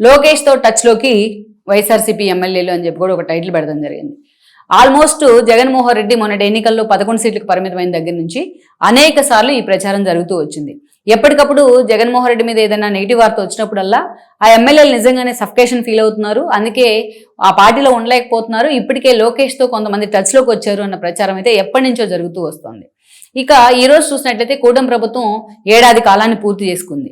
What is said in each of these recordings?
లోకేష్తో టచ్లోకి వైఎస్ఆర్సీపీ ఎమ్మెల్యేలు అని చెప్పి కూడా ఒక టైటిల్ పెడడం జరిగింది. ఆల్మోస్ట్ జగన్మోహన్ రెడ్డి మొన్నటి ఎన్నికల్లో పదకొండు సీట్లకు పరిమితమైన దగ్గర నుంచి అనేక సార్లు ఈ ప్రచారం జరుగుతూ వచ్చింది. ఎప్పటికప్పుడు జగన్మోహన్ రెడ్డి మీద ఏదైనా నెగిటివ్ వార్త వచ్చినప్పుడల్లా ఆ ఎమ్మెల్యేలు నిజంగానే సఫకేషన్ ఫీల్ అవుతున్నారు. అందుకే ఆ పార్టీలో ఉండలేకపోతున్నారు. ఇప్పటికే లోకేష్తో కొంతమంది టచ్లోకి వచ్చారు అన్న ప్రచారం అయితే ఎప్పటి నుంచో జరుగుతూ వస్తుంది. ఇక ఈరోజు చూసినట్లయితే కూటమి ప్రభుత్వం ఏడాది కాలాన్ని పూర్తి చేసుకుంది.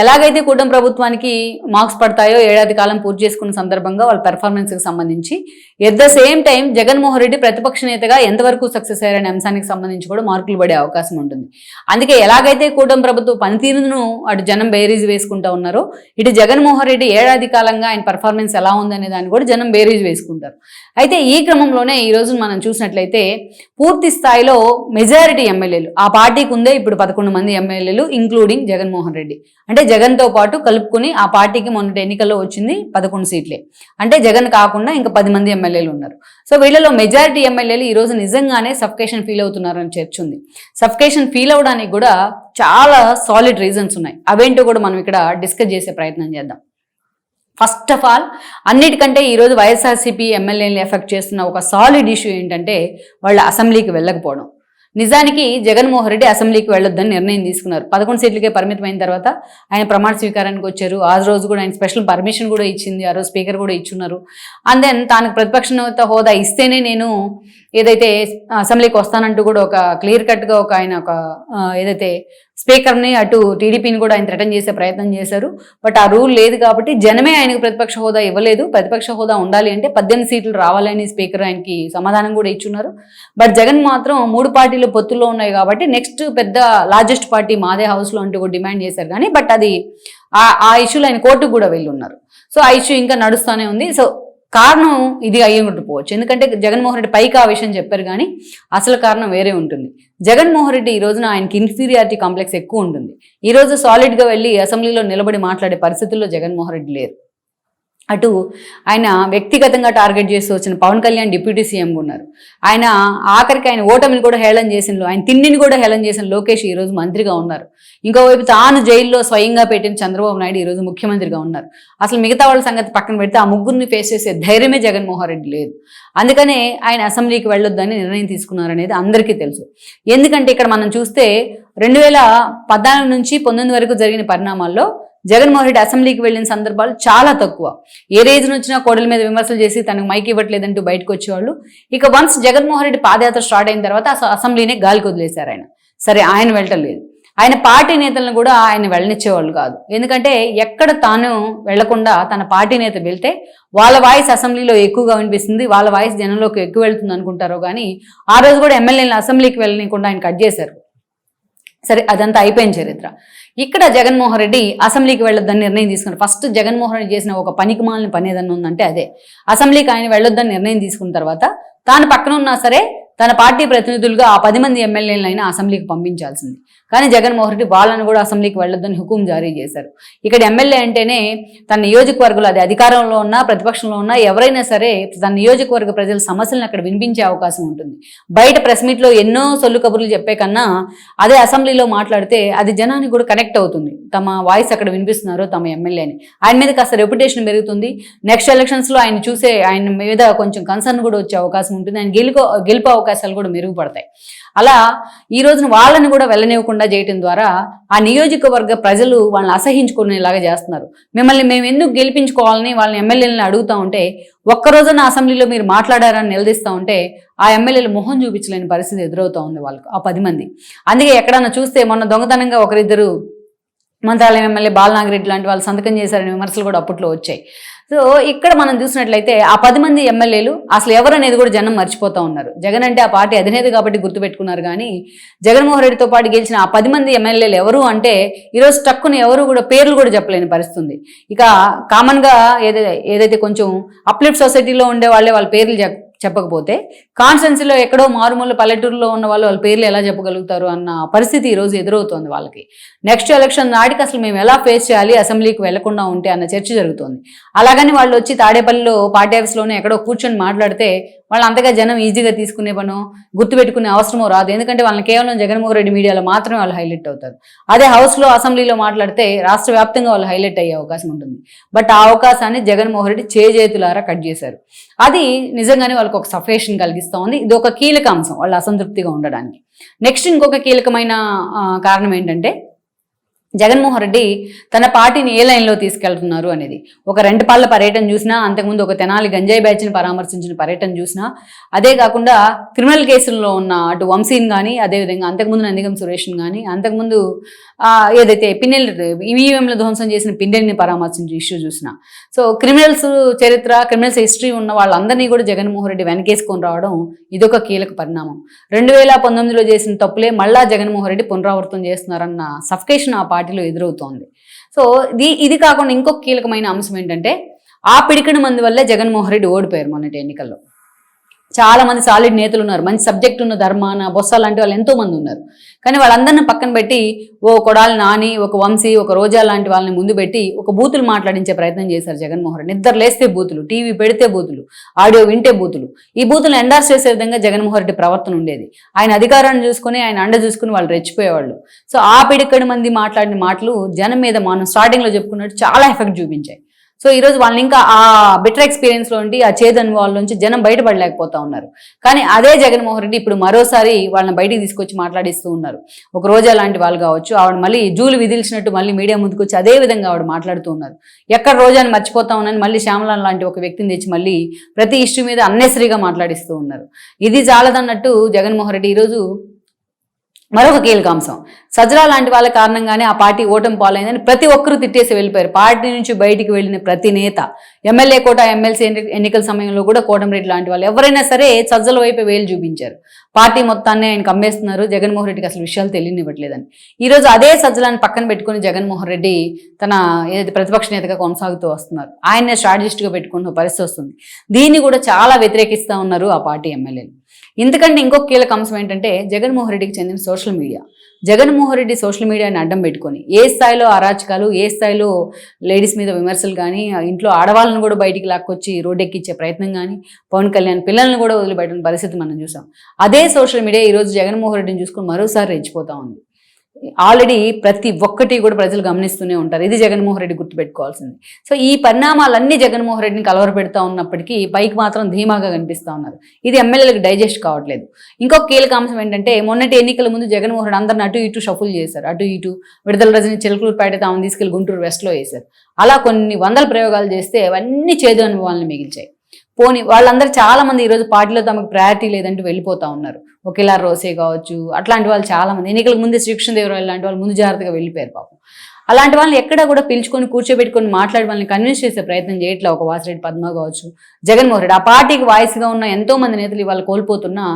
ఎలాగైతే కూటమి ప్రభుత్వానికి మార్క్స్ పడతాయో ఏడాది కాలం పూర్తి చేసుకున్న సందర్భంగా వాళ్ళ పెర్ఫార్మెన్స్కి సంబంధించి at the same time Jaganmohan Reddy ప్రతిపక్ష నేతగా ఎంతవరకు సక్సెస్ అయ్యారనే అంశానికి సంబంధించి కూడా మార్కులు పడే అవకాశం ఉంటుంది. అందుకే ఎలాగైతే కూటమి ప్రభుత్వ పనితీరును అటు జనం బేరీజ్ వేసుకుంటా ఉన్నారో ఇటు జగన్మోహన్ రెడ్డి ఏడాది కాలంగా ఆయన పెర్ఫార్మెన్స్ ఎలా ఉందనే దాన్ని కూడా జనం బేరీజ్ వేసుకుంటారు. అయితే ఈ క్రమంలోనే ఈ రోజు మనం చూసినట్లయితే పూర్తి స్థాయిలో మెజారిటీ ఎమ్మెల్యేలు ఆ పార్టీకి ఉందే ఇప్పుడు పదకొండు మంది ఎమ్మెల్యేలు ఇంక్లూడింగ్ జగన్మోహన్ రెడ్డి. అంటే జగన్తో పాటు కలుపుకుని ఆ పార్టీకి మొన్నటి ఎన్నికల్లో వచ్చింది పదకొండు సీట్లే. అంటే జగన్ కాకుండా ఇంకా పది మంది ఎమ్మెల్యేలు ఉన్నారు. సో వీళ్ళలో మెజారిటీ ఎమ్మెల్యేలు ఈ రోజు నిజంగానే సఫకేషన్ ఫీల్ అవుతున్నారని చర్చ సఫకేషన్ ఫీల్ అవడానికి కూడా చాలా సాలిడ్ రీజన్స్ ఉన్నాయి. అవేంటో కూడా మనం ఇక్కడ డిస్కస్ చేసే ప్రయత్నం చేద్దాం. ఫస్ట్ ఆఫ్ ఆల్ అన్నిటికంటే ఈరోజు వైఎస్ఆర్సీపీ ఎమ్మెల్యేని ఎఫెక్ట్ చేస్తున్న ఒక సాలిడ్ ఇష్యూ ఏంటంటే వాళ్ళు అసెంబ్లీకి వెళ్ళకపోవడం. నిజానికి జగన్మోహన్ రెడ్డి అసెంబ్లీకి వెళ్ళొద్దని నిర్ణయం తీసుకున్నారు. పదకొండు సీట్లకే పరిమితమైన తర్వాత ఆయన ప్రమాణ స్వీకారానికి వచ్చారు. ఆ రోజు కూడా ఆయన స్పెషల్ పర్మిషన్ కూడా ఇచ్చింది. ఆ రోజు స్పీకర్ కూడా ఇచ్చున్నారు. అండ్ దెన్ తాను ప్రతిపక్ష నేత హోదా ఇస్తేనే నేను ఏదైతే అసెంబ్లీకి వస్తానంటూ కూడా ఒక క్లియర్ కట్గా ఒక ఆయన ఒక ఏదైతే స్పీకర్ని అటు టీడీపీని కూడా ఆయన థ్రెటన్ చేసే ప్రయత్నం చేశారు. బట్ ఆ రూల్ లేదు కాబట్టి జనమే ఆయనకు ప్రతిపక్ష హోదా ఇవ్వలేదు. ప్రతిపక్ష హోదా ఉండాలి అంటే పద్దెనిమిది సీట్లు రావాలని స్పీకర్ ఆయనకి సమాధానం కూడా ఇచ్చున్నారు. బట్ జగన్ మాత్రం మూడు పార్టీ పార్టీలు పొత్తులో ఉన్నాయి కాబట్టి నెక్స్ట్ పెద్ద లార్జెస్ట్ పార్టీ మాదే హౌస్లో అంటూ కూడా డిమాండ్ చేశారు కానీ బట్ అది ఆ ఆ ఇష్యూలో ఆయన కోర్టుకు కూడా వెళ్ళి ఉన్నారు సో ఆ ఇష్యూ ఇంకా నడుస్తూనే ఉంది. సో కారణం ఇది అయ్యి ఉండకపోవచ్చు ఎందుకంటే జగన్మోహన్ రెడ్డి పైకి ఆ విషయం చెప్పారు కానీ అసలు కారణం వేరే ఉంటుంది. జగన్మోహన్ రెడ్డి ఈ రోజున ఆయనకి ఇన్ఫీరియారిటీ కాంప్లెక్స్ ఎక్కువ ఉంటుంది. ఈ రోజు సాలిడ్గా వెళ్ళి అసెంబ్లీలో నిలబడి మాట్లాడే పరిస్థితుల్లో జగన్మోహన్ రెడ్డి లేరు. అటు ఆయన వ్యక్తిగతంగా టార్గెట్ చేస్తూ వచ్చిన పవన్ కళ్యాణ్ డిప్యూటీ సీఎంగా ఉన్నారు. ఆయన ఆఖరికి ఆయన ఓటమిని కూడా హేళన చేసిన ఆయన తిండిని కూడా హేళన చేసిన లోకేష్ ఈ రోజు మంత్రిగా ఉన్నారు. ఇంకోవైపు తాను జైల్లో స్వయంగా పెట్టిన చంద్రబాబు నాయుడు ఈ రోజు ముఖ్యమంత్రిగా ఉన్నారు. అసలు మిగతా వాళ్ళ సంగతి పక్కన పెడితే ఆ ముగ్గురిని ఫేస్ చేసే ధైర్యమే జగన్మోహన్ రెడ్డి లేదు. అందుకనే ఆయన అసెంబ్లీకి వెళ్ళొద్దని నిర్ణయం తీసుకున్నారనేది అందరికీ తెలుసు. ఎందుకంటే ఇక్కడ మనం చూస్తే రెండు వేల పద్నాలుగు నుంచి పంతొమ్మిది వరకు జరిగిన పరిణామాల్లో జగన్మోహన్ రెడ్డి అసెంబ్లీకి వెళ్ళిన సందర్భాలు చాలా తక్కువ. ఏ రీజన్ వచ్చినా కోడల మీద విమర్శలు చేసి తనకు మైక్ ఇవ్వట్లేదంటూ బయటకు వచ్చేవాళ్ళు. ఇక వన్స్ జగన్మోహన్ రెడ్డి పాదయాత్ర స్టార్ట్ అయిన తర్వాత అసెంబ్లీనే గాలికి వదిలేశారు ఆయన. సరే ఆయన వెళ్ళలేదు ఆయన పార్టీ నేతలను కూడా ఆయన వెళ్ళనిచ్చేవాళ్ళు కాదు. ఎందుకంటే ఎక్కడ తాను వెళ్ళకుండా తన పార్టీ నేత వెళ్తే వాళ్ళ వాయిస్ అసెంబ్లీలో ఎక్కువగా వినిపిస్తుంది. వాళ్ళ వాయిస్ జనంలోకి ఎక్కువ వెళ్తుంది అనుకుంటారో కానీ ఆ రోజు కూడా ఎమ్మెల్యేలను అసెంబ్లీకి వెళ్ళనికుండా ఆయన కట్ చేశారు. సరే అదంతా అయిపోయిన చరిత్ర. ఇక్కడ జగన్మోహన్ రెడ్డి అసెంబ్లీకి వెళ్ళొద్దని నిర్ణయం తీసుకున్నారు. ఫస్ట్ జగన్మోహన్ రెడ్డి చేసిన ఒక పనికిమాలని పని ఏదన్నా ఉందంటే అదే. అసెంబ్లీకి ఆయన వెళ్ళొద్దని నిర్ణయం తీసుకున్న తర్వాత తాను పక్కన ఉన్నా సరే తన పార్టీ ప్రతినిధులుగా ఆ పది మంది ఎమ్మెల్యేలైనా అసెంబ్లీకి పంపించాల్సింది. కానీ జగన్మోహన్ రెడ్డి వాళ్ళను కూడా అసెంబ్లీకి వెళ్ళొద్దని హుకుం జారీ చేశారు. ఇక్కడ ఎమ్మెల్యే అంటేనే తన నియోజకవర్గంలో అది అధికారంలో ఉన్నా ప్రతిపక్షంలో ఉన్నా ఎవరైనా సరే తన నియోజకవర్గ ప్రజల సమస్యలను అక్కడ వినిపించే అవకాశం ఉంటుంది. బయట ప్రెస్ మీట్లో ఎన్నో సొల్లు కబుర్లు చెప్పే కన్నా అదే అసెంబ్లీలో మాట్లాడితే అది జనానికి కూడా కనెక్ట్ అవుతుంది. తమ వాయిస్ అక్కడ వినిపిస్తున్నారు తమ ఎమ్మెల్యేని. ఆయన మీద కాస్త రెప్యుటేషన్ పెరుగుతుంది. నెక్స్ట్ ఎలక్షన్స్లో ఆయన చూసే ఆయన మీద కొంచెం కన్సర్న్ కూడా వచ్చే అవకాశం ఉంటుంది. ఆయన గెలుపు గెలుపు అవకాశాలు కూడా మెరుగుపడతాయి. అలా ఈ రోజున వాళ్ళని కూడా వెళ్ళనివ్వకుండా చేయటం ద్వారా ఆ నియోజకవర్గ ప్రజలు వాళ్ళని అసహించుకునేలాగా చేస్తున్నారు. మిమ్మల్ని మేము ఎందుకు గెలిపించుకోవాలని వాళ్ళని ఎమ్మెల్యేలను అడుగుతా ఉంటే ఒక్కరోజున అసెంబ్లీలో మీరు మాట్లాడారని నిలదీస్తూ ఉంటే ఆ ఎమ్మెల్యేలు మొహం చూపించలేని పరిస్థితి ఎదురవుతూ ఉంది వాళ్ళకు ఆ పది మంది. అందుకే ఎక్కడన్నా చూస్తే మొన్న దొంగతనంగా ఒకరిద్దరు మంత్రాలయం ఎమ్మెల్యే బాలనాగిరెడ్డి లాంటి వాళ్ళు సంతకం చేశారనే విమర్శలు కూడా అప్పట్లో వచ్చాయి. సో ఇక్కడ మనం చూసినట్లయితే ఆ పది మంది ఎమ్మెల్యేలు అసలు ఎవరు అనేది కూడా జనం మర్చిపోతూ ఉన్నారు. జగన్ అంటే ఆ పార్టీ అధినేత కాబట్టి గుర్తుపెట్టుకున్నారు కానీ జగన్మోహన్ రెడ్డితో పాటు గెలిచిన ఆ పది మంది ఎమ్మెల్యేలు ఎవరు అంటే ఈరోజు టక్కుని ఎవరు కూడా పేర్లు కూడా చెప్పలేని పరిస్థితుంది. ఇక కామన్గా ఏదైతే ఏదైతే కొంచెం అప్లిఫ్ట్ సొసైటీలో ఉండే వాళ్ళే వాళ్ళ పేర్లు చెప్పకపోతే కాన్స్టెన్సీలో ఎక్కడో మారుమూల పల్లెటూరులో ఉన్న వాళ్ళు వాళ్ళ పేర్లు ఎలా చెప్పగలుగుతారు అన్న పరిస్థితి ఈరోజు ఎదురవుతోంది వాళ్ళకి. నెక్స్ట్ ఎలక్షన్ నాటికి అసలు మేము ఎలా ఫేస్ చేయాలి అసెంబ్లీకి వెళ్ళకుండా ఉంటే అన్న చర్చ జరుగుతోంది. అలాగని వాళ్ళు వచ్చి తాడేపల్లిలో పార్టీ ఆఫీస్లోనే ఎక్కడో కూర్చొని మాట్లాడితే వాళ్ళు అంతగా జనం ఈజీగా తీసుకునే పను గుర్తుపెట్టుకునే అవసరమో రాదు. ఎందుకంటే వాళ్ళని కేవలం జగన్మోహన్ రెడ్డి మీడియాలో మాత్రమే వాళ్ళు హైలైట్ అవుతారు. అదే హౌస్లో అసెంబ్లీలో మాట్లాడితే రాష్ట్ర వ్యాప్తంగా వాళ్ళు హైలైట్ అయ్యే అవకాశం ఉంటుంది. బట్ ఆ అవకాశాన్ని జగన్మోహన్ రెడ్డి చేజేతులారా కట్ చేశారు. అది నిజంగానే వాళ్ళకి ఒక సఫరేషన్ కలిగిస్తూ ఉంది. ఇది ఒక కీలక అంశం వాళ్ళు అసంతృప్తిగా ఉండడానికి. నెక్స్ట్ ఇంకొక కీలకమైన కారణం ఏంటంటే జగన్మోహన్ రెడ్డి తన పార్టీని ఏ లైన్లో తీసుకెళ్తున్నారు అనేది. ఒక రెండుపాళ్ళ పర్యటన చూసినా అంతకుముందు ఒక తెనాలి గంజాయి బ్యాచ్ని పరామర్శించిన పర్యటన చూసినా అదే కాకుండా క్రిమినల్ కేసుల్లో ఉన్న అటు వంశీని కానీ అదేవిధంగా అంతకుముందు నందిగం సురేష్ని కానీ అంతకుముందు ఏదైతే పిన్నెల్ ఈవీఎంల ధ్వంసం చేసిన పిన్నెల్ని పరామర్శించిన ఇష్యూ చూసినా. సో క్రిమినల్స్ చరిత్ర క్రిమినల్స్ హిస్టరీ ఉన్న వాళ్ళందరినీ కూడా జగన్మోహన్ రెడ్డి వెనకేసుకొని రావడం ఇదొక కీలక పరిణామం. రెండు వేల పంతొమ్మిదిలో చేసిన తప్పులే మళ్ళా జగన్మోహన్ రెడ్డి పునరావృతం చేస్తున్నారన్న సఫికేషన్ ఆ పార్టీ పార్టీలో ఎదురవుతోంది. సో ఇది ఇది కాకుండా ఇంకొక కీలకమైన అంశం ఏంటంటే ఆ పిడికిడి మంది వల్లే జగన్మోహన్ రెడ్డి ఓడిపోయారు మొన్నటి ఎన్నికల్లో. చాలా మంది సాలిడ్ నేతలు ఉన్నారు మంచి సబ్జెక్ట్ ఉన్న ధర్మాన బొత్స లాంటి వాళ్ళు ఎంతో మంది ఉన్నారు. కానీ వాళ్ళందరిని పక్కన పెట్టి ఓ కొడాలి నాని ఒక వంశీ ఒక రోజా లాంటి వాళ్ళని ముందు పెట్టి ఒక బూతులు మాట్లాడించే ప్రయత్నం చేశారు జగన్మోహన్ రెడ్డి. నిద్ర లేస్తే బూతులు టీవీ పెడితే బూతులు ఆడియో వింటే బూతులు. ఈ బూతులు ఎండార్స్ చేసే విధంగా జగన్మోహన్ రెడ్డి ప్రవర్తన ఉండేది. ఆయన అధికారాన్ని చూసుకుని ఆయన అండ చూసుకుని వాళ్ళు రెచ్చిపోయేవాళ్ళు. సో ఆ పిడిక్కడి మంది మాట్లాడిన మాటలు జనం మీద మనం స్టార్టింగ్లో చెప్పుకున్నట్టు చాలా ఎఫెక్ట్ చూపించాయి. సో ఈరోజు వాళ్ళని ఇంకా ఆ బెటర్ ఎక్స్పీరియన్స్లో ఉండి ఆ చేదు అనుభవాల నుంచి జనం బయటపడలేకపోతా ఉన్నారు. కానీ అదే జగన్మోహన్ రెడ్డి ఇప్పుడు మరోసారి వాళ్ళని బయటికి తీసుకొచ్చి మాట్లాడిస్తూ ఉన్నారు. ఒక రోజా లాంటి వాళ్ళు కావచ్చు ఆవిడ మళ్ళీ జూలు విధిల్చినట్టు మళ్ళీ మీడియా ముందుకు వచ్చి అదే విధంగా ఆవిడ మాట్లాడుతూ ఉన్నారు. ఎక్కడ రోజాని మర్చిపోతా ఉన్నాను మళ్ళీ శ్యామలాన్ లాంటి ఒక వ్యక్తిని తెచ్చి మళ్ళీ ప్రతి ఇష్యూ మీద అన్నెసరిగా మాట్లాడిస్తూ ఉన్నారు. ఇది చాలదన్నట్టు జగన్మోహన్ రెడ్డి ఈరోజు మరొక కీలక అంశం. సజ్రా లాంటి వాళ్ళ కారణంగానే ఆ పార్టీ ఓటమి పాలైందని ప్రతి ఒక్కరూ తిట్టేసి వెళ్ళిపోయారు. పార్టీ నుంచి బయటికి వెళ్ళిన ప్రతి నేత ఎమ్మెల్యే కోట ఎమ్మెల్సీ ఎన్నికల సమయంలో కూడా కోటమిరెడ్డి లాంటి వాళ్ళు ఎవరైనా సరే సజ్జల వైపు వేలు చూపించారు. పార్టీ మొత్తాన్ని ఆయన కమ్మేస్తున్నారు. జగన్మోహన్ రెడ్డికి అసలు విషయాలు తెలియనివ్వట్లేదని. ఈ రోజు అదే సజ్జలాన్ని పక్కన పెట్టుకుని జగన్మోహన్ రెడ్డి తన ఏదైతే ప్రతిపక్ష నేతగా కొనసాగుతూ వస్తున్నారు. ఆయన్నే స్ట్రాటజిస్ట్గా పెట్టుకున్న పరిస్థితి వస్తుంది. దీన్ని కూడా చాలా వ్యతిరేకిస్తూ ఉన్నారు ఆ పార్టీ ఎమ్మెల్యేలు. ఇంతకంటే ఇంకొక కీలక అంశం ఏంటంటే జగన్మోహన్ రెడ్డికి చెందిన social media. Jaganmohan Reddy social మీడియాని అడ్డం పెట్టుకొని ఏ స్థాయిలో అరాచకాలు ఏ స్థాయిలో లేడీస్ మీద విమర్శలు కానీ ఇంట్లో ఆడవాళ్ళని కూడా బయటికి లాక్కొచ్చి రోడ్డెక్కిచ్చే ప్రయత్నం కానీ పవన్ కళ్యాణ్ పిల్లల్ని కూడా వదిలిపెట్టిన పరిస్థితి మనం చూసాం. అదే సోషల్ మీడియా ఈరోజు జగన్మోహన్ రెడ్డిని చూసుకొని మరోసారి రెచ్చిపోతా ఉంది. ఆల్రెడీ ప్రతి ఒక్కటి కూడా ప్రజలు గమనిస్తూనే ఉంటారు. ఇది జగన్మోహన్ రెడ్డి గుర్తుపెట్టుకోవాల్సింది. సో ఈ పరిణామాలన్నీ జగన్మోహన్ రెడ్డిని కలవర పెడతా ఉన్నప్పటికీ పైకి మాత్రం ధీమాగా కనిపిస్తూ ఉన్నారు. ఇది ఎమ్మెల్యేలకు డైజెస్ట్ కావట్లేదు. ఇంకొక కీలక అంశం ఏంటంటే మొన్నటి ఎన్నికల ముందు జగన్మోహన్ రెడ్డి అందరిని అటు ఇటు షఫుల్ చేశారు. అటు ఇటు విడుదల రజని చిలకలూరుపేట తాము తీసుకెళ్ళి గుంటూరు వెస్ట్లో వేశారు. అలా కొన్ని వందల ప్రయోగాలు చేస్తే అవన్నీ చేదు అనుభవాలను మిగిల్చాయి. పోని వాళ్ళందరూ చాలా మంది ఈరోజు పార్టీలో తమకు ప్రయారిటీ లేదంటే వెళ్ళిపోతా ఉన్నారు. ఒకేలా రోసే కావచ్చు అట్లాంటి వాళ్ళు చాలా మంది ఎన్నికలకు ముందే శ్రీకృష్ణదేవరాయలు లాంటి వాళ్ళు ముందు జాగ్రత్తగా వెళ్ళిపోయారు పాపం. అలాంటి వాళ్ళని ఎక్కడ కూడా పిలుచుకొని కూర్చోబెట్టుకొని మాట్లాడి వాళ్ళని కన్విన్స్ చేసే ప్రయత్నం చేయట్లే ఒక వాసిరెడ్డి పద్మ కావచ్చు. జగన్మోహన్ రెడ్డి ఆ పార్టీకి వాయిస్గా ఉన్న ఎంతో మంది నేతలు ఇవాళ కోల్పోతున్నా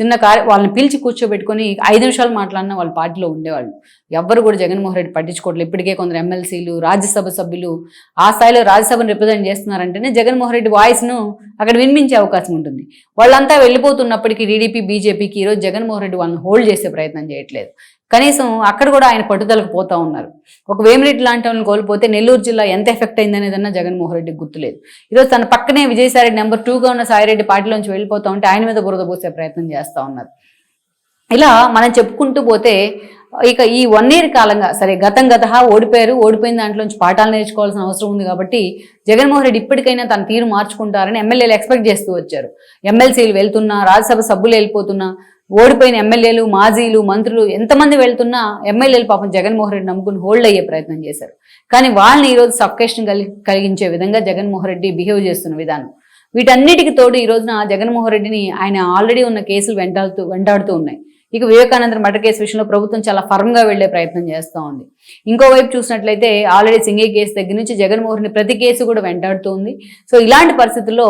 చిన్న కార్య వాళ్ళని పిలిచి కూర్చోబెట్టుకొని ఐదు నిమిషాలు మాట్లాడినా వాళ్ళ పార్టీలో ఉండేవాళ్ళు. ఎవ్వరు కూడా జగన్మోహన్ రెడ్డి పట్టించుకోవట్లేదు ఇప్పటికే కొందరు ఎమ్మెల్సీలు రాజ్యసభ సభ్యులు ఆ స్థాయిలో రాజ్యసభను రిప్రజెంట్ చేస్తున్నారంటేనే జగన్మోహన్ రెడ్డి వాయిస్ను అక్కడ వినిపించే అవకాశం ఉంటుంది. వాళ్ళంతా వెళ్ళిపోతున్నప్పటికీ టీడీపీ బీజేపీకి ఈరోజు జగన్మోహన్ రెడ్డి వాళ్ళని హోల్డ్ చేసే ప్రయత్నం చేయట్లేదు. కనీసం అక్కడ కూడా ఆయన పట్టుదలకు పోతా ఉన్నారు. ఒక వేమిరెడ్డి లాంటి వాళ్ళని కోల్పోతే నెల్లూరు జిల్లా ఎంత ఎఫెక్ట్ అయిందనేదన్నా జగన్మోహన్ రెడ్డికి గుర్తులేదు. ఈరోజు తన పక్కనే విజయసాయిరెడ్డి నెంబర్ టూగా ఉన్న సాయిరెడ్డి పార్టీలోంచి వెళ్ళిపోతా ఉంటే ఆయన మీద బురద పోసే ప్రయత్నం చేస్తూ ఉన్నారు. ఇలా మనం చెప్పుకుంటూ పోతే ఇక ఈ వన్ ఇయర్ కాలంగా సరే గతం గత ఓడిపోయారు ఓడిపోయిన దాంట్లోంచి పాఠాలు నేర్చుకోవాల్సిన అవసరం ఉంది కాబట్టి జగన్మోహన్ రెడ్డి ఇప్పటికైనా తన తీరు మార్చుకుంటారని ఎమ్మెల్యేలు ఎక్స్పెక్ట్ చేస్తూ వచ్చారు. ఎమ్మెల్సీలు వెళ్తున్నా రాజ్యసభ సభ్యులు వెళ్ళిపోతున్నా ఓడిపోయిన ఎమ్మెల్యేలు మాజీలు మంత్రులు ఎంతమంది వెళ్తున్నా ఎమ్మెల్యేలు పాపం జగన్మోహన్ రెడ్డి నమ్ముకుని హోల్డ్ అయ్యే ప్రయత్నం చేశారు. కానీ వాళ్ళని ఈరోజు సబ్కేషన్ కలిగించే విధంగా జగన్మోహన్ రెడ్డి బిహేవ్ చేస్తున్న విధానం. వీటన్నిటికి తోడు ఈ రోజున జగన్మోహన్ రెడ్డిని ఆయన ఆల్రెడీ ఉన్న కేసులు వెంటాడుతూ వెంటాడుతూ ఉన్నాయి. ఇక వివేకానంద మర్డర్ కేసు విషయంలో ప్రభుత్వం చాలా ఫర్మ్గా వెళ్ళే ప్రయత్నం చేస్తూ ఉంది. ఇంకోవైపు చూసినట్లయితే ఆల్రెడీ సింగే కేసు దగ్గర నుంచి జగన్మోహన్ ప్రతి కేసు కూడా వెంటాడుతుంది. సో ఇలాంటి పరిస్థితుల్లో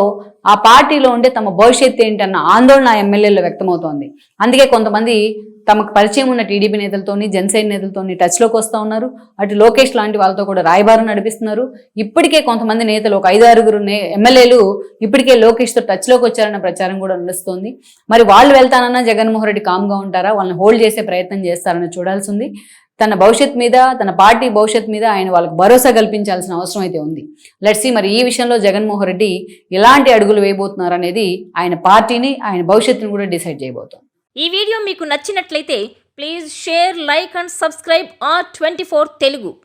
ఆ పార్టీలో ఉండే తమ భవిష్యత్తు ఏంటన్న ఆందోళన ఎమ్మెల్యేలో వ్యక్తమవుతోంది. అందుకే కొంతమంది తమకు పరిచయం ఉన్న టీడీపీ నేతలతోని జనసేన నేతలతోని టచ్లోకి వస్తూ ఉన్నారు. అటు లోకేష్ లాంటి వాళ్ళతో కూడా రాయబారం నడిపిస్తున్నారు. ఇప్పటికే కొంతమంది నేతలు ఒక ఐదు ఆరుగురు ఎమ్మెల్యేలు ఇప్పటికే లోకేష్తో టచ్లోకి వచ్చారన్న ప్రచారం కూడా నడుస్తోంది. మరి వాళ్ళు వెళ్తానన్నా జగన్మోహన్ రెడ్డి కామ్గా ఉంటారు? వాళ్ళని హోల్డ్ చేసే ప్రయత్నం చేస్తారని చూడాల్సి ఉంది. తన భవిష్యత్ మీద తన పార్టీ భవిష్యత్ మీద ఆయన వాళ్ళకి భరోసా కల్పించాల్సిన అవసరం అయితే ఉంది. లెట్సీ మరి ఈ విషయంలో జగన్మోహన్ రెడ్డి ఎలాంటి అడుగులు వేయబోతున్నారు అనేది ఆయన పార్టీని ఆయన భవిష్యత్తుని కూడా డిసైడ్ చేయబోతోంది. ఈ వీడియో మీకు నచ్చినట్లయితే please share like and subscribe R twenty Telugu.